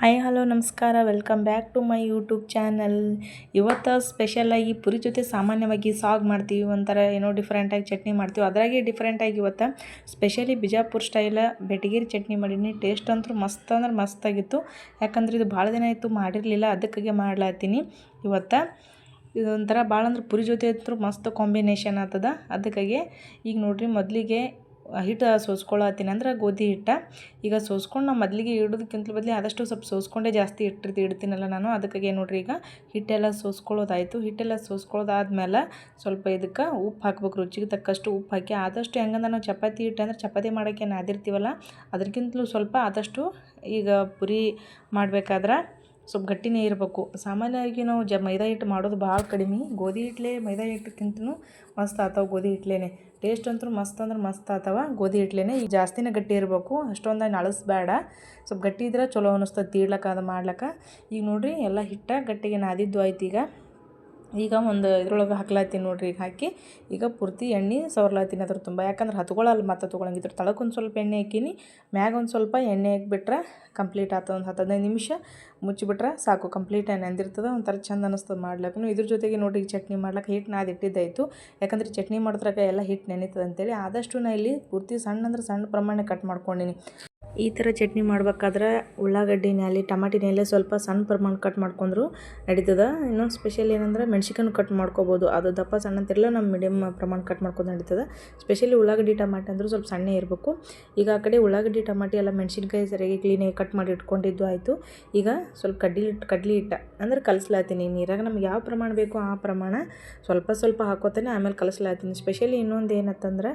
Hi hello ನಮಸ್ಕಾರ. Welcome back to my YouTube channel ಇವತ್ತು ಸ್ಪೆಷಲಾಗಿ ಪುರಿ ಜೊತೆ ಸಾಮಾನ್ಯವಾಗಿ ಸಾಗ್ ಮಾಡ್ತೀವಿ ಒಂಥರ ಏನೋ ಡಿಫ್ರೆಂಟಾಗಿ ಚಟ್ನಿ ಮಾಡ್ತೀವಿ. ಅದರಾಗೆ ಡಿಫ್ರೆಂಟಾಗಿ ಇವತ್ತು ಸ್ಪೆಷಲಿ ಬಿಜಾಪುರ ಸ್ಟೈಲ ಬೆಟಗೇರಿ ಚಟ್ನಿ ಮಾಡೀನಿ. ಟೇಸ್ಟ್ ಅಂತೂ ಮಸ್ತ್ ಅಂದ್ರೆ ಮಸ್ತಾಗಿತ್ತು ಯಾಕಂದ್ರೆ ಇದು ಭಾಳ ದಿನ ಆಯಿತು ಮಾಡಿರಲಿಲ್ಲ, ಅದಕ್ಕಾಗೆ ಮಾಡ್ಲಾತೀನಿ ಇವತ್ತು ಇದೊಂಥರ ಭಾಳ ಅಂದ್ರೆ ಪುರಿ ಜೊತೆ ಅಂತೂ ಮಸ್ತ್ ಕಾಂಬಿನೇಷನ್ ಆಗ್ತದ. ಅದಕ್ಕಾಗೆ ಈಗ ನೋಡಿರಿ ಮೊದಲಿಗೆ ಹಿಟ್ಟು ಸೋಸ್ಕೊಳತ್ತೀನಿ ಅಂದ್ರೆ ಗೋಧಿ ಹಿಟ್ಟು. ಈಗ ಸೋಸ್ಕೊಂಡು ನಾವು ಮೊದಲಿಗೆ ಇಡೋದಕ್ಕಿಂತ ಬದಲಿ ಆದಷ್ಟು ಸ್ವಲ್ಪ ಸೋಸ್ಕೊಂಡೇ ಜಾಸ್ತಿ ಇಟ್ಟಿರ್ತಿ ಇಡ್ತೀನಲ್ಲ ನಾನು. ಅದಕ್ಕಾಗಿ ನೋಡ್ರಿ ಈಗ ಹಿಟ್ಟೆಲ್ಲ ಸೋಸ್ಕೊಳ್ಳೋದಾಯಿತು. ಹಿಟ್ಟೆಲ್ಲ ಸೋಸ್ಕೊಳ್ಳೋದಾದ್ಮೇಲೆ ಸ್ವಲ್ಪ ಇದಕ್ಕೆ ಉಪ್ಪು ಹಾಕ್ಬೇಕು, ರುಚಿಗೆ ತಕ್ಕಷ್ಟು ಉಪ್ಪು ಹಾಕಿ. ಆದಷ್ಟು ಹೆಂಗಂದ್ರೆ ನಾವು ಚಪಾತಿ ಹಿಟ್ಟು ಅಂದ್ರೆ ಚಪಾತಿ ಮಾಡೋಕ್ಕೆ ನಾದಿರ್ತೀವಲ್ಲ, ಅದಕ್ಕಿಂತಲೂ ಸ್ವಲ್ಪ ಆದಷ್ಟು ಈಗ ಪುರಿ ಮಾಡ್ಬೇಕಾದ್ರೆ ಸ್ವಲ್ಪ ಗಟ್ಟಿನೇ ಇರಬೇಕು. ಸಾಮಾನ್ಯವಾಗಿ ನಾವು ಜ ಮೈದಾ ಹಿಟ್ಟು ಮಾಡೋದು ಭಾಳ ಕಡಿಮೆ. ಗೋಧಿ ಹಿಟ್ಲೆ ಮೈದಾ ಹಿಟ್ಟಕ್ಕಿಂತನೂ ಮಸ್ತ್ ಆತಾವೆ ಗೋಧಿ ಹಿಟ್ಲೇನೆ. ಟೇಸ್ಟ್ ಅಂತೂ ಮಸ್ತ್ ಅಂದ್ರೆ ಮಸ್ತ್ ಆಗ್ತಾವ ಗೋಧಿ ಹಿಟ್ಲೇನೆ ಈಗ ಜಾಸ್ತಿನೇ ಗಟ್ಟಿ ಇರಬೇಕು. ಅಷ್ಟೊಂದು ನಳಸ್ಬೇಡ. ಸ್ವಲ್ಪ ಗಟ್ಟಿ ಇದ್ರೆ ಚಲೋ ಅನ್ನಿಸ್ತದೆ ತೀಡ್ಲಕ್ಕ ಅದು ಮಾಡ್ಲಕ್ಕ ಈಗ ನೋಡಿರಿ ಎಲ್ಲ ಹಿಟ್ಟ ಗಟ್ಟಿಗೆ ನಾದಿದ್ದು ಆಯ್ತು ಈಗ. ಈಗ ಒಂದು ಇದ್ರೊಳಗೆ ಹಾಕ್ಲಾತೀನಿ ನೋಡಿರಿ, ಈಗ ಹಾಕಿ. ಈಗ ಪೂರ್ತಿ ಎಣ್ಣೆ ಸವರ್ಲಾತೀನಿ ಅದ್ರ ತುಂಬ. ಯಾಕಂದ್ರೆ ಹತ್ಕೊಳ್ಳಲ್ಲ ಮತ್ತೆ ತೊಗೊಳಂಗಿದ್ರು. ತಳಕ್ಕೆ ಒಂದು ಸ್ವಲ್ಪ ಎಣ್ಣೆ ಹಾಕೀನಿ, ಮ್ಯಾಗ ಒಂದು ಸ್ವಲ್ಪ ಎಣ್ಣೆ ಹಾಕಿಬಿಟ್ರೆ ಕಂಪ್ಲೀಟ್ ಆತ. ಒಂದು ಹತ್ತು ಹದಿನೈದು ನಿಮಿಷ ಮುಚ್ಚಿಬಿಟ್ರೆ ಸಾಕು. ಕಂಪ್ಲೀಟ್ ನೆಂದಿರ್ತದೆ ಒಂಥರ ಚಂದ ಅನ್ನಿಸ್ತದೆ ಮಾಡ್ಲಕ್ಕೂ ಇದ್ರ ಜೊತೆಗೆ ನೋಡಿ ಚಟ್ನಿ ಮಾಡ್ಲಿಕ್ಕೆ ಹಿಟ್ಟು ನಾದು ಇಟ್ಟಿದ್ದಾಯಿತು. ಯಾಕಂದ್ರೆ ಚಟ್ನಿ ಮಾಡಿದ್ರಾಗ ಎಲ್ಲ ಹಿಟ್ಟು ನೆನೀತದೆ ಅಂತೇಳಿ ಆದಷ್ಟು ನಾ ಇಲ್ಲಿ ಪೂರ್ತಿ ಸಣ್ಣ ಅಂದ್ರೆ ಸಣ್ಣ ಪ್ರಮಾಣ ಕಟ್ ಮಾಡ್ಕೊಂಡಿನಿ. ಈ ಥರ ಚಟ್ನಿ ಮಾಡ್ಬೇಕಾದ್ರೆ ಉಳ್ಳಾಗಡ್ಡಿನಲ್ಲಿ ಟಮಾಟಿನಲ್ಲಿ ಸ್ವಲ್ಪ ಸಣ್ಣ ಪ್ರಮಾಣ ಕಟ್ ಮಾಡ್ಕೊಂಡ್ರು ನಡೀತದೆ. ಇನ್ನೊಂದು ಸ್ಪೆಷಲ್ ಏನಂದ್ರೆ ಮೆಣ್ಸಿಕಾನು ಕಟ್ ಮಾಡ್ಕೋಬೋದು. ಅದು ದಪ್ಪ ಸಣ್ಣ ಅಂತಿರಲ್ಲ ನಮ್ಮ ಮೀಡಿಯಮ್ ಪ್ರಮಾಣ ಕಟ್ ಮಾಡ್ಕೊಂಡು ನಡೀತದೆ. ಸ್ಪೆಷಲಿ ಉಳ್ಳಾಗಡ್ಡಿ ಟಮಾಟೆ ಅಂದರೂ ಸ್ವಲ್ಪ ಸಣ್ಣ ಇರಬೇಕು. ಈಗ ಆ ಕಡೆ ಉಳ್ಳಾಗಡ್ಡಿ ಟಮಾಟಿ ಎಲ್ಲ ಮೆಣಸಿನ್ಕಾಯಿ ಸರಿಯಾಗಿ ಕ್ಲೀನಾಗಿ ಕಟ್ ಮಾಡಿ ಇಟ್ಕೊಂಡಿದ್ದು ಆಯಿತು. ಈಗ ಸ್ವಲ್ಪ ಕಡ್ಲಿ ಕಡ್ಲಿ ಹಿಟ್ಟ ಅಂದ್ರೆ ಕಲಿಸ್ಲಾತೀನಿ. ನೀರಾಗ ನಮ್ಗೆ ಯಾವ ಪ್ರಮಾಣ ಬೇಕೋ ಆ ಪ್ರಮಾಣ ಸ್ವಲ್ಪ ಸ್ವಲ್ಪ ಹಾಕೋತಾನೆ, ಆಮೇಲೆ ಕಲಿಸ್ಲಾತೀನಿ. ಸ್ಪೆಷಲಿ ಇನ್ನೊಂದು ಏನತ್ತಂದ್ರೆ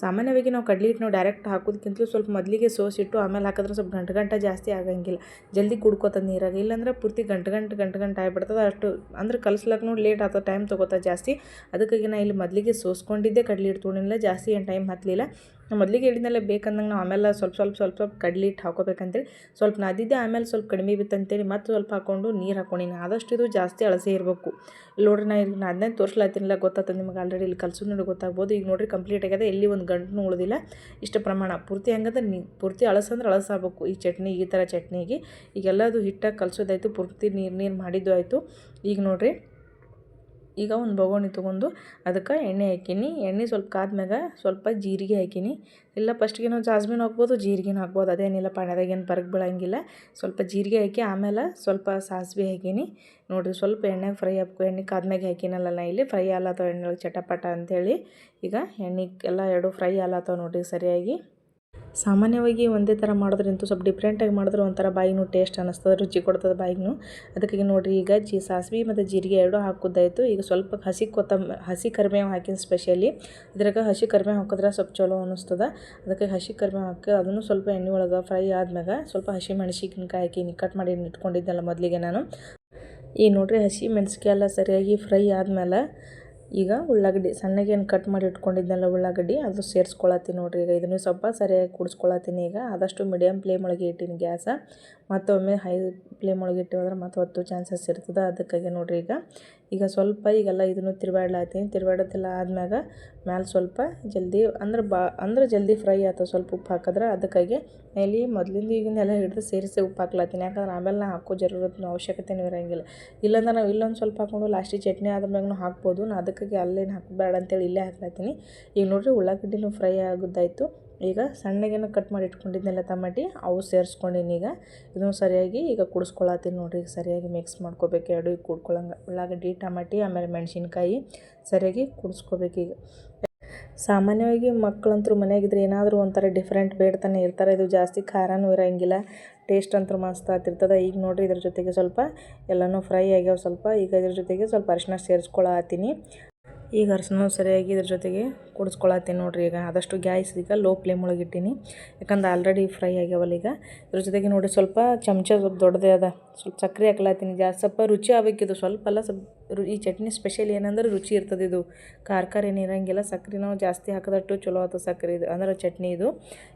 ಸಾಮಾನ್ಯವಾಗಿ ನಾವು ಕಡ್ಲಿ ಹಿಟ್ಟು ನಾವು ಡೈರೆಕ್ಟ್ ಹಾಕೋದಕ್ಕಿಂತಲೂ ಸ್ವಲ್ಪ ಮೊದಲಿಗೆ ಸೋಸಿಟ್ಟು ಆಮೇಲೆ ಹಾಕಿದ್ರೆ ಸ್ವಲ್ಪ ಗಂಟು ಗಂಟೆ ಜಾಸ್ತಿ ಆಗಂಗಿಲ್ಲ. ಜಲ್ದಿ ಕುಡ್ಕೋತದ ನೀರಾಗ. ಇಲ್ಲಾಂದ್ರೆ ಪೂರ್ತಿ ಗಂಟು ಗಂಟು ಗಂಟು ಗಂಟು ಆಗಿಬಿಡ್ತದೆ. ಅಷ್ಟು ಅಂದ್ರೆ ಕಲ್ಸ್ಲಕ್ಕೆ ನೋಡಿ ಲೇಟ್ ಆಗ್ತದೆ ಟೈಮ್ ತೊಗೋತದೆ ಜಾಸ್ತಿ. ಅದಕ್ಕಾಗಿ ನಾ ಇಲ್ಲಿ ಮೊದಲಿಗೆ ಸೋಸ್ಕೊಂಡಿದ್ದೆ ಕಡ್ಲಿ ಹಿಟ್ಟು ತೊಗೊಂಡಿಲ್ಲ, ಜಾಸ್ತಿ ಏನು ಟೈಮ್ ಹತ್ತಲಿಲ್ಲ ಮೊದಲಿಗೆ ಹೇಳಿದ್ನಲ್ಲ, ಬೇಕಂದಂಗೆ ನಾವು ಆಮೇಲೆ ಸ್ವಲ್ಪ ಸ್ವಲ್ಪ ಸ್ವಲ್ಪ ಸ್ವಲ್ಪ ಕಡ್ಲಿ ಹಿಟ್ಟು ಹಾಕೋಬೇಕಂತೇಳಿ, ಸ್ವಲ್ಪ ನಾದಿದ್ದೆ ಆಮೇಲೆ ಸ್ವಲ್ಪ ಕಡಿಮೆ ಬಿತ್ತಂತೇಳಿ ಮತ್ತು ಸ್ವಲ್ಪ ಹಾಕ್ಕೊಂಡು ನೀರು ಹಾಕ್ಕೊಂಡಿನಿ ಆದಷ್ಟು ಇದು ಜಾಸ್ತಿ ಅಳಸೆ ಇರಬೇಕು. ನೋಡ್ರಿ ನಾ ಈಗ ಅದನ್ನೇ ತೋರಿಸ್ಲಾತಿನಿಲ್ಲ ಗೊತ್ತಾಗ್ತದೆ ನಿಮಗೆ ಆಲ್ರೆಡಿ ಇಲ್ಲಿ ಕಲಸು ನೋಡಿ ಗೊತ್ತಾಗ್ಬೋದು. ಈಗ ನೋಡಿರಿ ಕಂಪ್ಲೀಟ್ ಆಗ್ಯದ ಇಲ್ಲಿ ಒಂದು ಗಂಟು ಉಳಿದಿಲ್ಲ. ಇಷ್ಟು ಪ್ರಮಾಣ ಪೂರ್ತಿ ಹಂಗಂದ್ರೆ ನೀ ಪೂರ್ತಿ ಅಳಸಂದ್ರೆ ಅಳಸಾಗಬೇಕು ಈ ಚಟ್ನಿ, ಈ ಥರ ಚಟ್ನಿಗೆ ಈಗೆಲ್ಲದು ಹಿಟ್ಟಾಗಿ ಕಲಸೋದಾಯ್ತು ಪೂರ್ತಿ ನೀರು ನೀರು ಮಾಡಿದ್ದು ಆಯಿತು. ಈಗ ನೋಡಿರಿ. ಈಗ ಒಂದು ಬೊಗೋಣಿ ತೊಗೊಂಡು ಅದಕ್ಕೆ ಎಣ್ಣೆ ಹಾಕೀನಿ. ಎಣ್ಣೆ ಸ್ವಲ್ಪ ಕಾದ್ಮ್ಯಾಗ ಸ್ವಲ್ಪ ಜೀರಿಗೆ ಹಾಕೀನಿ. ಇಲ್ಲ ಫಸ್ಟ್ಗೆ ನಾವು ಜಾಸ್ಮಿನ್ ಹಾಕ್ಬೋದು, ಜೀರಿಗೆನೂ ಹಾಕ್ಬೋದು. ಅದೇನಿಲ್ಲ, ಪಾಣ್ಯದಾಗ ಏನು ಪರಗ್ ಬೀಳಂಗಿಲ್ಲ. ಸ್ವಲ್ಪ ಜೀರಿಗೆ ಹಾಕಿ ಆಮೇಲೆ ಸ್ವಲ್ಪ ಸಾಸಿವೆ ಹಾಕೀನಿ. ನೋಡಿರಿ ಸ್ವಲ್ಪ ಎಣ್ಣೆಗೆ ಫ್ರೈ ಹಾಕ್ಬೇಕು ಎಣ್ಣೆ ಕಾದ್ಮ್ಯಾಗೆ ಹಾಕಿನಲ್ಲ ನಾ ಇಲ್ಲಿ. ಫ್ರೈ ಆಲತ್ತವ ಎಣ್ಣೆ ಚಟಪಟ ಅಂಥೇಳಿ. ಈಗ ಎಣ್ಣೆ ಎಲ್ಲ ಎರಡು ಫ್ರೈ ಆಲತ್ತವ ನೋಡಿರಿ ಸರಿಯಾಗಿ. ಸಾಮಾನ್ಯವಾಗಿ ಒಂದೇ ಥರ ಮಾಡೋದ್ರಿಂತೂ ಸ್ವಲ್ಪ ಡಿಫ್ರೆಂಟಾಗಿ ಮಾಡಿದ್ರೆ ಒಂಥರ ಬಾಯಿನೂ ಟೇಸ್ಟ್ ಅನ್ನಿಸ್ತದೆ, ರುಚಿ ಕೊಡ್ತದೆ ಬಾಯಿಗೂ ಅದಕ್ಕಾಗಿ ನೋಡಿರಿ ಈಗ ಜಿ ಸಾಸಿವೆ ಮತ್ತು ಜೀರಿಗೆ ಎರಡೂ ಹಾಕೋದಾಯಿತು. ಈಗ ಸ್ವಲ್ಪ ಹಸಿ ಕೊತ್ತಂಬ, ಹಸಿ ಕರಿಬೇವು ಹಾಕಿನ ಸ್ಪೆಷಲಿ ಇದ್ರಾಗ ಹಸಿ ಕರಿಬೇವು ಹಾಕಿದ್ರೆ ಸ್ವಲ್ಪ ಚಲೋ ಅನ್ನಿಸ್ತದೆ. ಅದಕ್ಕೆ ಹಸಿ ಕರಿಬೇವು ಹಾಕಿ ಅದನ್ನು ಸ್ವಲ್ಪ ಎಣ್ಣೆ ಒಳಗೆ ಫ್ರೈ ಆದ್ಮ್ಯಾಗ ಸ್ವಲ್ಪ ಹಸಿ ಮೆಣಸಿನ್ಕಾಯಿ ಹಾಕಿ ಕಟ್ ಮಾಡಿ ಇಟ್ಕೊಂಡಿದ್ದೆಲ್ಲ ಮೊದಲಿಗೆ ನಾನು. ಈ ನೋಡಿರಿ ಹಸಿ ಮೆಣಸಿನ್ಕಾಯಿ ಎಲ್ಲ ಸರಿಯಾಗಿ ಫ್ರೈ ಆದಮೇಲೆ ಈಗ ಉಳ್ಳಾಗಡ್ಡಿ, ಸಣ್ಣಗೇನು ಕಟ್ ಮಾಡಿ ಇಟ್ಕೊಂಡಿದ್ನಲ್ಲ ಉಳ್ಳಾಗಡ್ಡಿ, ಅದು ಸೇರಿಸ್ಕೊಳತ್ತೀನಿ ನೋಡಿರಿ. ಈಗ ಇದನ್ನು ಸ್ವಲ್ಪ ಸರಿಯಾಗಿ ಕುಡಿಸ್ಕೊಳತ್ತೀನಿ. ಈಗ ಆದಷ್ಟು ಮೀಡಿಯಮ್ ಫ್ಲೇಮ್ ಒಳಗೆ ಇಟ್ಟಿನಿ ಗ್ಯಾಸ. ಮತ್ತೊಮ್ಮೆ ಹೈ ಫ್ಲೇಮ್ ಒಳಗೆ ಇಟ್ಟಿವಂದ್ರೆ ಮತ್ತೆ ಹೊತ್ತು ಚಾನ್ಸಸ್ ಇರ್ತದೆ. ಅದಕ್ಕಾಗಿ ನೋಡಿರಿ ಈಗ ಈಗ ಸ್ವಲ್ಪ ಈಗೆಲ್ಲ ಇದನ್ನು ತಿರುವಾಡ್ಲಾತೀನಿ ತಿರ್ಗಾಡೋದೆಲ್ಲ ಆದ್ಮ್ಯಾಗ ಮ್ಯಾಲೆ ಸ್ವಲ್ಪ ಜಲ್ದಿ ಅಂದ್ರೆ ಬಾ ಅಂದ್ರೆ ಜಲ್ದಿ ಫ್ರೈ ಆಯ್ತು. ಸ್ವಲ್ಪ ಉಪ್ಪು ಹಾಕಿದ್ರೆ ಅದಕ್ಕಾಗಿ ಮೇಲೆ ಮೊದಲಿಂದ ಈಗಿಂದ ಎಲ್ಲ ಹಿಡಿದು ಸೇರಿಸಿ ಉಪ್ಪು ಹಾಕ್ಲಾತೀನಿ ಯಾಕಂದ್ರೆ ಆಮೇಲೆ ನಾ ಹಾಕೋ ಜರೂರತ್ನ ಅವಶ್ಯಕತೆನೂ ಇರೋಂಗಿಲ್ಲ. ಇಲ್ಲಾಂದ್ರೆ ನಾವು ಇಲ್ಲೊಂದು ಸ್ವಲ್ಪ ಹಾಕ್ಕೊಂಡು ಲಾಸ್ಟಿಗೆ ಚಟ್ನಿ ಆದ್ಮ್ಯಾಗೂ ಹಾಕ್ಬೋದು. ನಾ ಅದಕ್ಕಾಗಿ ಅಲ್ಲೇನು ಹಾಕಬೇಡ ಅಂತೇಳಿ ಇಲ್ಲೇ ಹಾಕ್ಲಾತೀನಿ ಈಗ ನೋಡಿರಿ ಉಳ್ಳಾಗಡ್ಡಿನೂ ಫ್ರೈ ಆಗೋದಾಯ್ತು ಈಗ ಸಣ್ಣಗೇನು ಕಟ್ ಮಾಡಿ ಇಟ್ಕೊಂಡಿದ್ದೆಲ್ಲ ಟಮಾಟಿ ಅವು ಸೇರಿಸ್ಕೊಂಡಿನಿ ಈಗ. ಇದನ್ನು ಸರಿಯಾಗಿ ಈಗ ಕುಡಿಸ್ಕೊಳತ್ತೀನಿ ನೋಡಿ ಸರಿಯಾಗಿ ಮಿಕ್ಸ್ ಮಾಡ್ಕೋಬೇಕು. ಎರಡು ಈಗ ಕುಡ್ಕೊಳಂಗೆ. ಉಳ್ಳಾಗಡ್ಡಿ, ಟಮಾಟಿ, ಆಮೇಲೆ ಮೆಣಸಿನ್ಕಾಯಿ ಸರಿಯಾಗಿ ಕುಡಿಸ್ಕೋಬೇಕೀಗ ಸಾಮಾನ್ಯವಾಗಿ ಮಕ್ಕಳಂತೂ ಮನೆಯಾಗಿದ್ರೆ ಏನಾದರೂ ಒಂಥರ ಡಿಫ್ರೆಂಟ್ ಬೇಡ್ತಾನೆ ಇರ್ತಾರೆ. ಇದು ಜಾಸ್ತಿ ಖಾರನೂ ಇರೋಂಗಿಲ್ಲ. ಟೇಸ್ಟ್ ಅಂತೂ ಮಸ್ತ್ ಆಗ್ತಿರ್ತದೆ. ಈಗ ನೋಡಿರಿ ಇದ್ರ ಜೊತೆಗೆ ಸ್ವಲ್ಪ ಎಲ್ಲನೂ ಫ್ರೈ ಆಗ್ಯಾವ ಸ್ವಲ್ಪ. ಈಗ ಇದ್ರ ಜೊತೆಗೆ ಸ್ವಲ್ಪ ಅರಿಶಿನ ಸೇರಿಸ್ಕೊಳತ್ತೀನಿ. ಈಗ ಅರ್ಶಿನ ಸರಿಯಾಗಿ ಇದ್ರ ಜೊತೆಗೆ ಕುಡಿಸ್ಕೊಳತ್ತೀನಿ ನೋಡಿರಿ ಈಗ. ಆದಷ್ಟು ಗ್ಯಾಸ್ ಈಗ ಲೋ ಫ್ಲೇಮ್ ಒಳಗೆ ಇಟ್ಟೀನಿ. ಯಾಕಂದ್ರೆ ಆಲ್ರೆಡಿ ಫ್ರೈ ಆಗ್ಯಾವಲ್ಲ ಈಗ. ಇದ್ರ ಜೊತೆಗೆ ನೋಡಿ ಸ್ವಲ್ಪ ಚಮಚ ಸ್ವಲ್ಪ ದೊಡ್ಡದೇ ಅದ. ಸ್ವಲ್ಪ ಸಕ್ಕರೆ ಹಾಕ್ಲತ್ತೀನಿ. ಜಾಸ್ತಿ ಸ್ವಲ್ಪ ರುಚಿ ಆಗಬೇಕಿದು ಸ್ವಲ್ಪ ಅಲ್ಲ, ಸ್ವಲ್ಪ ಈ ಚಟ್ನಿ ಸ್ಪೆಷಲ್ ಏನಂದ್ರೆ ರುಚಿ ಇರ್ತದೆ ಇದು. ಖಾರ ಖಾರ ಏನು ಇರೋಂಗಿಲ್ಲ. ಸಕ್ಕರೆ ನಾವು ಜಾಸ್ತಿ ಹಾಕಿದಷ್ಟು ಚಲೋ ಆಯ್ತು ಸಕ್ಕರೆ ಇದು. ಅಂದ್ರೆ ಚಟ್ನಿ ಇದು.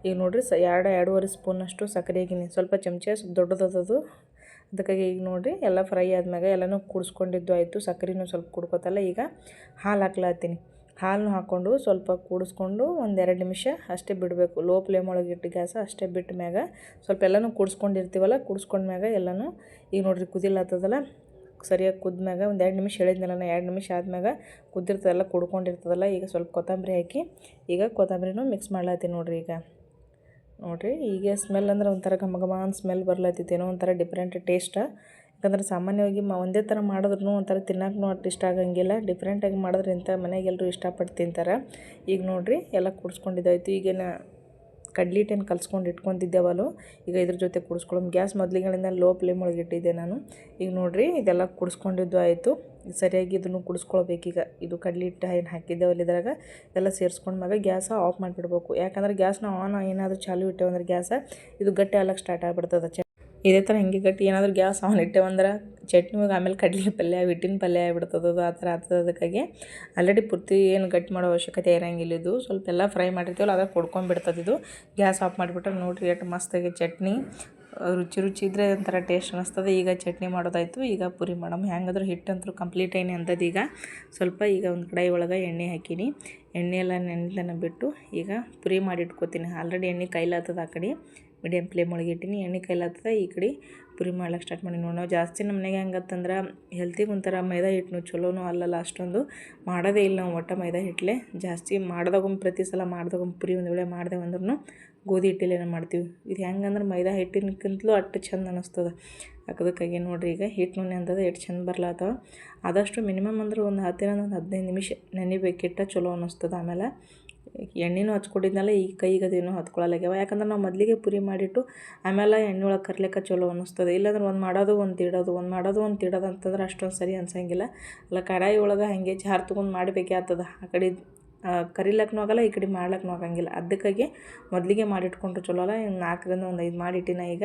ಈಗ ನೋಡಿರಿ ಸ ಎರಡು, ಎರಡೂವರೆ ಸ್ಪೂನಷ್ಟು ಸಕ್ಕರೆ ಹಾಕಿನಿ. ಸ್ವಲ್ಪ ಚಮಚ ಸ್ವಲ್ಪ ದೊಡ್ಡದದು ಅದಕ್ಕಾಗಿ ಈಗ ನೋಡಿರಿ, ಎಲ್ಲ ಫ್ರೈ ಆದ್ಮ್ಯಾಗ ಎಲ್ಲನೂ ಕೂಡಿಸ್ಕೊಂಡಿದ್ದು ಆಯಿತು. ಸಕ್ಕರೆನೂ ಸ್ವಲ್ಪ ಕುಡ್ಕೋತಲ್ಲ ಈಗ. ಹಾಲು ಹಾಕ್ಲತ್ತೀನಿ. ಹಾಲು ಹಾಕ್ಕೊಂಡು ಸ್ವಲ್ಪ ಕೂಡಿಸ್ಕೊಂಡು ಒಂದೆರಡು ನಿಮಿಷ ಅಷ್ಟೇ ಬಿಡಬೇಕು. ಲೋ ಫ್ಲೇಮ್ ಒಳಗೆ ಇಟ್ಟು ಗ್ಯಾಸ ಅಷ್ಟೇ ಬಿಟ್ಟ ಮ್ಯಾಗ ಸ್ವಲ್ಪ ಎಲ್ಲನೂ ಕುಡಿಸ್ಕೊಂಡಿರ್ತೀವಲ್ಲ, ಕುಡಿಸ್ಕೊಂಡ್ಮ್ಯಾಗ ಎಲ್ಲನೂ ಈಗ ನೋಡ್ರಿ ಕುದಿಲತ್ತದಲ್ಲ ಸರಿಯಾಗಿ ಕುದ್ಮ್ಯಾಗ ಒಂದು ಎರಡು ನಿಮಿಷ ಹೇಳಿದ್ನಲ್ಲ ನಾನು ಎರಡು ನಿಮಿಷ ಆದ್ಮ್ಯಾಗ ಕುದ್ದಿರ್ತದಲ್ಲ, ಕುಡ್ಕೊಂಡಿರ್ತದಲ್ಲ, ಈಗ ಸ್ವಲ್ಪ ಕೊತ್ತಂಬರಿ ಹಾಕಿ ಈಗ ಕೊತ್ತಂಬರಿನೂ ಮಿಕ್ಸ್ ಮಾಡ್ಲತ್ತೀನಿ ನೋಡಿರಿ ಈಗ. ನೋಡಿರಿ ಈಗ ಸ್ಮೆಲ್ ಅಂದ್ರೆ ಒಂಥರ ಘಮ ಘಮ ಅಂತ ಸ್ಮೆಲ್ ಬರ್ಲತ್ತೈತಿ ಏನೋ ಒಂಥರ ಡಿಫ್ರೆಂಟ್ ಟೇಸ್ಟ ಯಾಕಂದ್ರೆ ಸಾಮಾನ್ಯವಾಗಿ ಮ ಒಂದೇ ಥರ ಮಾಡಿದ್ರು ಒಂಥರ ತಿನ್ನೋಕ್ಕೂ ಅಷ್ಟು ಇಷ್ಟ ಆಗಂಗಿಲ್ಲ. ಡಿಫ್ರೆಂಟಾಗಿ ಮಾಡಿದ್ರಿಂತ ಮನೆಗೆಲ್ಲರೂ ಇಷ್ಟಪಟ್ಟು ತಿಂತಾರೆ. ಈಗ ನೋಡಿರಿ, ಎಲ್ಲ ಕುಡಿಸ್ಕೊಂಡಿದ್ದಾಯ್ತು. ಈಗೇನು ಕಡ್ಲಿ ಹಿಟ್ಟನ್ನು ಕಲ್ಸ್ಕೊಂಡು ಇಟ್ಕೊಂಡಿದ್ದೆವಲ್ಲ, ಈಗ ಇದ್ರ ಜೊತೆ ಕುಡಿಸ್ಕೊಳ್ಳೋಣ ಗ್ಯಾಸ್ ಮೊದಲಿಗಳಿಂದ ಲೋ ಫ್ಲೇಮ್ ಒಳಗೆ ಇಟ್ಟಿದ್ದೆ ನಾನು. ಈಗ ನೋಡಿರಿ, ಇದೆಲ್ಲ ಕುಡಿಸ್ಕೊಂಡಿದ್ದು ಆಯಿತು. ಸರಿಯಾಗಿ ಇದನ್ನು ಕುಡಿಸ್ಕೊಳ್ಬೇಕೀಗ ಇದು ಕಡ್ಲಿ ಹಿಟ್ಟು ಏನು ಹಾಕಿದ್ದೇವಲ್ಲ ಇದ್ರಾಗ ಎಲ್ಲ ಸೇರಿಸ್ಕೊಂಡ್ಮ್ಯಾಗ ಗ್ಯಾಸ ಆಫ್ ಮಾಡಿಬಿಡ್ಬೇಕು. ಯಾಕಂದ್ರೆ ಗ್ಯಾಸ್ನ ಆನ್ ಏನಾದರೂ ಚಾಲು ಇಟ್ಟೇವಂದ್ರೆ ಗ್ಯಾಸ, ಇದು ಗಟ್ಟಿ ಆಗ್ಲಕ್ಕೆ ಸ್ಟಾರ್ಟ್ ಆಗಿಬಿಡ್ತದೆ. ಇದೇ ಥರ ಹೆಂಗೆ ಗಟ್ಟಿ ಏನಾದರೂ ಗ್ಯಾಸ್ ಆನ್ ಇಟ್ಟೇವಂದ್ರೆ ಚಟ್ನಿ ಆಮೇಲೆ ಕಡ್ಲೆ ಪಲ್ಯ, ಹಿಟ್ಟಿನ ಪಲ್ಯ ಆಗ್ಬಿಡ್ತದೆ ಆ ಥರ ಆಗ್ತದೆ ಅದಕ್ಕಾಗಿ. ಆಲ್ರೆಡಿ ಪೂರ್ತಿ ಏನು ಗಟ್ಟಿ ಮಾಡೋ ಅವಶ್ಯಕತೆ ಇರೋಂಗಿಲ್ಲ ಇದು. ಸ್ವಲ್ಪ ಎಲ್ಲ ಫ್ರೈ ಮಾಡಿರ್ತೀವಲ್ಲ ಅದಾಗ ಕೊಡ್ಕೊಂಡ್ಬಿಡ್ತದೆ ಇದು. ಗ್ಯಾಸ್ ಆಫ್ ಮಾಡಿಬಿಟ್ರೆ ನೋಡಿರಿ ಎಷ್ಟು ಮಸ್ತಾಗಿ ಚಟ್ನಿ. ರುಚಿ ರುಚಿ ಇದ್ದರೆ ಒಂಥರ ಟೇಸ್ಟ್ ಅನ್ನಿಸ್ತದೆ ಈಗ ಚಟ್ನಿ ಮಾಡೋದಾಯಿತು. ಈಗ ಪುರಿ ಮಾಡಮ್. ಹೆಂಗಾದ್ರೂ ಹಿಟ್ಟಂತೂ ಕಂಪ್ಲೀಟ್ ಏನೇ ಅಂತದ ಈಗ. ಸ್ವಲ್ಪ ಈಗ ಒಂದು ಕಡಾಯಿ ಒಳಗೆ ಎಣ್ಣೆ ಹಾಕೀನಿ. ಎಣ್ಣೆ ಎಲ್ಲ ನೆನೆದನ ಬಿಟ್ಟು ಈಗ ಪುರಿ ಮಾಡಿ ಇಟ್ಕೋತೀನಿ ಆಲ್ರೆಡಿ ಎಣ್ಣೆ ಕೈಲಾತದ ಆ ಕಡೆ. ಮೀಡಿಯಮ್ ಫ್ಲೇಮ್ ಒಳಗೆ ಇಟ್ಟಿನಿ. ಎಣ್ಣೆ ಕೈಲಾತದ ಈ ಕಡೆ. ಪುರಿ ಮಾಡ್ಲಿಕ್ಕೆ ಸ್ಟಾರ್ಟ್ ಮಾಡಿ ನೋಡಿ. ನಾವು ಜಾಸ್ತಿ ನಮ್ಮ ಮನೆಗೆ ಹೆಂಗತ್ತಂದ್ರೆ ಹೆಲ್ತಿಗೆ ಒಂಥರ ಮೈದಾ ಹಿಟ್ಟು ಚಲೋನು ಅಲ್ಲಲ್ಲ ಅಷ್ಟೊಂದು ಮಾಡೋದೇ ಇಲ್ಲ ನಾವು ಒಟ್ಟು ಮೈದಾ ಹಿಟ್ಟಲೆ ಜಾಸ್ತಿ ಮಾಡ್ದಾಗೊಮ್ಮೆ ಪ್ರತಿ ಸಲ ಮಾಡ್ದಾಗೊಮ್ಮೆ ಪುರಿ ಒಂದು ವೇಳೆ ಮಾಡಿದೆ ಅಂದ್ರೂ ಗೋಧಿ ಹಿಟ್ಟಲೇನೆ ಮಾಡ್ತೀವಿ. ಇದು ಹೆಂಗಂದ್ರೆ ಮೈದಾ ಹಿಟ್ಟಿನಕ್ಕಿಂತಲೂ ಅಷ್ಟು ಚಂದ ಅನ್ನಿಸ್ತದೆ ಅದಕ್ಕಾಗಿ ನೋಡಿರಿ ಈಗ ಹಿಟ್ಟು ನೆಂದದ ಎಷ್ಟು ಚಂದ ಬರ್ಲಾತವ. ಆದಷ್ಟು ಮಿನಿಮಮ್ ಅಂದ್ರೆ ಒಂದು ಹತ್ತಿನ ಒಂದು ಹದಿನೈದು ನಿಮಿಷ ನೆನಿಬೇಕಿಟ್ಟ ಚಲೋ ಅನ್ನಿಸ್ತದೆ ಆಮೇಲೆ. ಎಣ್ಣೆನೂ ಹಚ್ಕೊಂಡಿದ್ನಲ್ಲ, ಈ ಕೈಗೆ ಅದೇನು ಹತ್ಕೊಳ್ಳಲಾಗ್ಯಾವ ಯಾಕಂದ್ರೆ ನಾವು ಮೊದಲಿಗೆ ಪುರಿ ಮಾಡಿಟ್ಟು ಆಮೇಲೆ ಎಣ್ಣೆ ಒಳಗೆ ಕರ್ಲಿಕ್ಕೆ ಚಲೋ ಅನ್ನಿಸ್ತದೆ. ಇಲ್ಲಾಂದ್ರೆ ಒಂದು ಮಾಡೋದು, ಒಂದು ತಿಡೋದು ಒಂದು ಮಾಡೋದು, ಒಂದು ತಿಡೋದು ಅಂತಂದ್ರೆ ಅಷ್ಟೊಂದು ಸರಿ ಅನ್ಸಂಗಿಲ್ಲ. ಅಲ್ಲ, ಕಡಾಯಿ ಒಳಗೆ ಹಾಗೆ ಜಾರ್ ತೊಗೊಂಡು ಮಾಡಬೇಕೇ ಆ ಕಡೆ ಕರಿಲಕ್ಕೂ ಆಗಲ್ಲ, ಈ ಕಡೆ ಮಾಡ್ಲಕ್ಕೂ ಆಗಂಗಿಲ್ಲ. ಅದಕ್ಕಾಗಿ ಮೊದಲಿಗೆ ಮಾಡಿಟ್ಕೊಂಡ್ರೆ ಚಲೋ ಅಲ್ಲ. ನಾಲ್ಕರಿಂದ ಒಂದು ಐದು ಮಾಡಿಟ್ಟಿನ ಈಗ.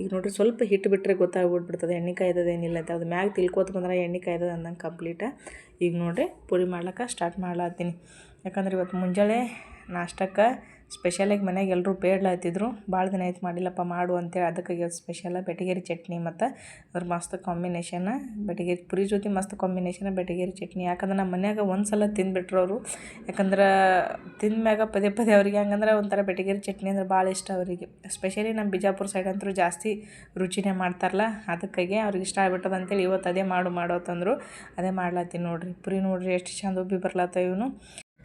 ಈಗ ನೋಡಿರಿ, ಸ್ವಲ್ಪ ಹಿಟ್ಟು ಬಿಟ್ಟರೆ ಗೊತ್ತಾಗ್ಬಿಟ್ಬಿಡ್ತದೆ. ಎಣ್ಣೆ ಕಾಯ್ದದ ಏನಿಲ್ಲ ಅಂತ. ಅದು ಮ್ಯಾಗ ತಿಳ್ಕೊತ ಬಂದ್ರೆ ಎಣ್ಣೆ ಕಾಯ್ದದ ಅಂದಂಗೆ ಕಂಪ್ಲೀಟ. ಈಗ ನೋಡಿರಿ, ಪುರಿ ಮಾಡ್ಲಿಕ್ಕೆ ಸ್ಟಾರ್ಟ್ ಮಾಡ್ಲತ್ತೀನಿ. ಯಾಕಂದ್ರೆ ಇವತ್ತು ಮುಂಜಾನೆ ನಾಷ್ಟಕ್ಕೆ ಸ್ಪೆಷಲಾಗಿ ಮನೆಗೆ ಎಲ್ಲರೂ ಬೇಡ್ಲಾತಿದ್ರು ಭಾಳ ದಿನ ಆಯ್ತು ಮಾಡಿಲ್ಲಪ್ಪ, ಮಾಡು ಅಂತೇಳಿ. ಅದಕ್ಕೆ ಸ್ಪೆಷಲ ಬೆಟಗೇರಿ ಚಟ್ನಿ ಮತ್ತು ಅದ್ರ ಮಸ್ತ್ ಕಾಂಬಿನೇಷನ್ ಬೆಟಗೇರಿ ಪುರಿ ಜೊತೆ ಮಸ್ತ್ ಕಾಂಬಿನೇಷನ್ ಬೆಟಗೇರಿ ಚಟ್ನಿ. ಯಾಕಂದ್ರೆ ನಮ್ಮ ಮನ್ಯಾಗ ಒಂದು ಸಲ ತಿಂದುಬಿಟ್ರು ಅವರು. ಯಾಕಂದ್ರೆ ತಿಂದ್ಮ್ಯಾಗ ಪದೇ ಪದೇ ಅವ್ರಿಗೆ ಹಂಗಂದ್ರೆ ಒಂಥರ ಬೆಟಗೇರಿ ಚಟ್ನಿ ಅಂದ್ರೆ ಭಾಳ ಇಷ್ಟ ಅವರಿಗೆ. ಸ್ಪೆಷಲಿ ನಮ್ಮ ಬಿಜಾಪುರ ಸೈಡ್ ಅಂತೂ ಜಾಸ್ತಿ ರುಚಿನೇ ಮಾಡ್ತಾರಲ್ಲ, ಅದಕ್ಕಾಗಿ ಅವ್ರಿಗೆ ಇಷ್ಟ ಆಗ್ಬಿಟ್ಟದ ಅಂತೇಳಿ ಇವತ್ತು ಅದೇ ಮಾಡು ಮಾಡೋತಂದ್ರು ಅದೇ ಮಾಡ್ಲತ್ತೀನಿ ನೋಡಿರಿ. ಪುರಿ ನೋಡಿರಿ, ಎಷ್ಟು ಚಂದ ಉಬ್ಬಿ ಬರ್ಲತ್ತ ಇವನು.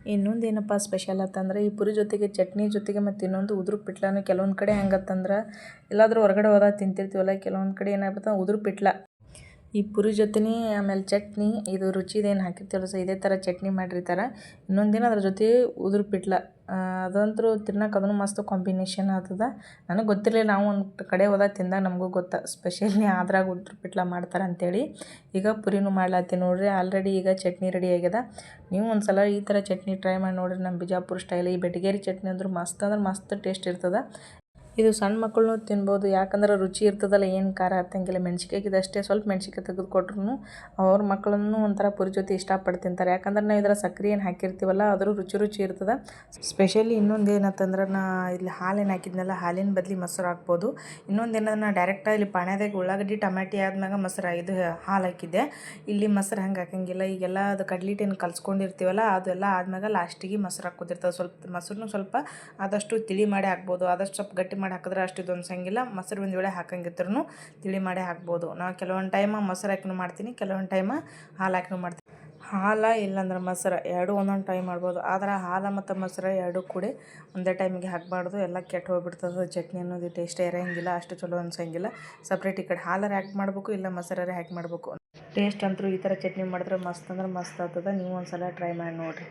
ಇನ್ನೊಂದು ಏನಪ್ಪ ಸ್ಪೆಷಲ್ ಅಂತಂದ್ರೆ, ಈ ಪುರಿ ಜೊತೆಗೆ ಚಟ್ನಿ ಜೊತೆಗೆ ಮತ್ತು ಇನ್ನೊಂದು ಉದುರು ಪಿಟ್ಲಾನು ಕೆಲವೊಂದು ಕಡೆ ಹೆಂಗತ್ತಂದ್ರೆ, ಎಲ್ಲಾದರೂ ಹೊರಗಡೆ ಹೋದಾಗ ತಿಂತಿರ್ತೀವಲ್ಲ, ಕೆಲವೊಂದು ಕಡೆ ಏನಾಗುತ್ತೆ ಉದುರು ಪಿಟ್ಲ. ಈ ಪುರಿ ಜೊತೆನೆ, ಆಮೇಲೆ ಚಟ್ನಿ, ಇದು ರುಚಿದೇನು ಹಾಕಿರ್ತೀವಲ್ಲ ಸೊ ಇದೇ ಥರ ಚಟ್ನಿ ಮಾಡಿರ್ತಾರೆ. ಇನ್ನೊಂದಿನ ದಿನ ಅದ್ರ ಜೊತೆ ಉದುರು ಪಿಟ್ಲ. ಅದಂತೂ ತಿನ್ನಕ್ಕೆ ಅದನ್ನು ಮಸ್ತ್ ಕಾಂಬಿನೇಷನ್ ಆಗ್ತದ. ನನಗೆ ಗೊತ್ತಿರಲಿಲ್ಲ, ನಾವು ಒಂದು ಕಡೆ ಹೋದಾಗ ತಿಂದಾಗ ನಮಗೂ ಗೊತ್ತಾ. ಸ್ಪೆಷಲಿ ಆದ್ರಾಗ ಉದ್ರ ಪಿಟ್ಲ ಮಾಡ್ತಾರೆ ಅಂತೇಳಿ. ಈಗ ಪುರಿನೂ ಮಾಡ್ಲಾತ್ತೀನಿ ನೋಡಿರಿ ಆಲ್ರೆಡಿ ಈಗ ಚಟ್ನಿ ರೆಡಿ ಆಗ್ಯದ. ನೀವು ಒಂದು ಸಲ ಈ ಥರ ಚಟ್ನಿ ಟ್ರೈ ಮಾಡಿ ನೋಡಿರಿ ನಮ್ಮ ಬಿಜಾಪುರ ಸ್ಟೈಲ್ ಈ ಬೆಟಗೇರಿ ಚಟ್ನಿ ಅಂದ್ರೆ ಮಸ್ತ್ ಅಂದ್ರೆ ಮಸ್ತ್ ಟೇಸ್ಟ್ ಇರ್ತದೆ. ಇದು ಸಣ್ಣ ಮಕ್ಕಳನ್ನೂ ತಿನ್ಬೋದು. ಯಾಕಂದ್ರೆ ರುಚಿ ಇರ್ತದಲ್ಲ, ಏನು ಖಾರ ಹತ್ತಂಗಿಲ್ಲ ಮೆಣ್ಸಿಕಾಯ್ಗೆ ಅಷ್ಟೇ ಸ್ವಲ್ಪ ಮೆಣ್ಸಿಕಾಯಿ ತೆಗೆದು ಕೊಟ್ರು ಅವ್ರ ಮಕ್ಕಳನ್ನು ಒಂಥರ ಪುರಿ ಜೊತೆ ಇಷ್ಟಪಟ್ಟು ತಿಂತಾರೆ. ಯಾಕಂದ್ರೆ ನಾವು ಇದರ ಸಕ್ರೆ ಏನು ಹಾಕಿರ್ತೀವಲ್ಲ, ಅದ್ರ ರುಚಿ ರುಚಿ ಇರ್ತದೆ. ಸ್ಪೆಷಲಿ ಇನ್ನೊಂದು ಏನಂತಂದ್ರೆ ನಾ ಇಲ್ಲಿ ಹಾಲೇನು ಹಾಕಿದ್ನಲ್ಲ, ಹಾಲಿನ ಬದಲಿ ಮೊಸರು ಹಾಕ್ಬೋದು. ಇನ್ನೊಂದು ಏನಂದ್ರೆ ನಾ ಡೈರೆಕ್ಟಾಗಿ ಇಲ್ಲಿ ಪಾಣ್ಯದಾಗ ಉಳ್ಳಾಗಡ್ಡಿ, ಟಮಾಟಿ ಆದ್ಮ್ಯಾಗ ಮೊಸರು ಇದು ಹಾಲು ಹಾಕಿದ್ದೆ. ಇಲ್ಲಿ ಮೊಸರು ಹಂಗೆ ಹಾಕಂಗಿಲ್ಲ. ಈಗೆಲ್ಲ ಅದು ಕಡ್ಲಿಟ್ಟೇನು ಕಲ್ಸ್ಕೊಂಡಿರ್ತೀವಲ್ಲ, ಅದೆಲ್ಲ ಆದ್ಮ್ಯಾಗ ಲಾಸ್ಟಿಗೆ ಮೊಸರು ಹಾಕೋದಿರ್ತದೆ ಸ್ವಲ್ಪ, ಮೊಸರನ್ನು ಸ್ವಲ್ಪ ಆದಷ್ಟು ತಿಳಿ ಮಾಡಿ ಹಾಕ್ಬೋದು. ಆದಷ್ಟು ಸ್ವಲ್ಪ ಗಟ್ಟಿ ಮಾಡಿ ಹಾಕಿದ್ರೆ ಅಷ್ಟು ಇದೊಂದು ಸಂಗಿಲ್ಲ. ಮೊಸರು ಒಂದು ವೇಳೆ ಹಾಕಂಗಿದ್ರು ತಿಳಿ ಮಾಡಿ ಹಾಕ್ಬೋದು. ನಾವು ಕೆಲವೊಂದು ಟೈಮ ಮೊಸರು ಹಾಕಿನೂ ಮಾಡ್ತೀನಿ, ಕೆಲವೊಂದು ಟೈಮ ಹಾಲು ಹಾಕಿನೂ ಮಾಡ್ತೀನಿ. ಹಾಲು ಇಲ್ಲಾಂದ್ರೆ ಮೊಸರು ಎರಡು ಒಂದೊಂದು ಟೈಮ್ ಮಾಡ್ಬೋದು. ಆದ್ರೆ ಹಾಲು ಮತ್ತು ಮೊಸರು ಎರಡು ಕೂಡಿ ಒಂದೇ ಟೈಮಿಗೆ ಹಾಕಬಾರ್ದು. ಎಲ್ಲ ಕೆಟ್ಟು ಹೋಗ್ಬಿಡ್ತದೆ. ಚಟ್ನಿ ಅನ್ನೋದು ಟೇಸ್ಟೇ ಇರೋಂಗಿಲ್ಲ, ಅಷ್ಟು ಚಲೋ ಅನ್ಸಂಗಿಲ್ಲ ಸಪ್ರೇಟ್ ಈ ಕಡೆ ಹಾಲಾರ ಹ್ಯಾಕ್ ಮಾಡಬೇಕು, ಇಲ್ಲ ಮೊಸರಾರೆ ಹ್ಯಾಕ್ ಮಾಡಬೇಕು. ಟೇಸ್ಟ್ ಅಂತೂ ಈ ಥರ ಚಟ್ನಿ ಮಾಡಿದ್ರೆ ಮಸ್ತ್ ಅಂದ್ರೆ ಮಸ್ತ್ ಆಗ್ತದೆ. ನೀವು ಒಂದು ಸಲ ಟ್ರೈ ಮಾಡಿ ನೋಡಿರಿ.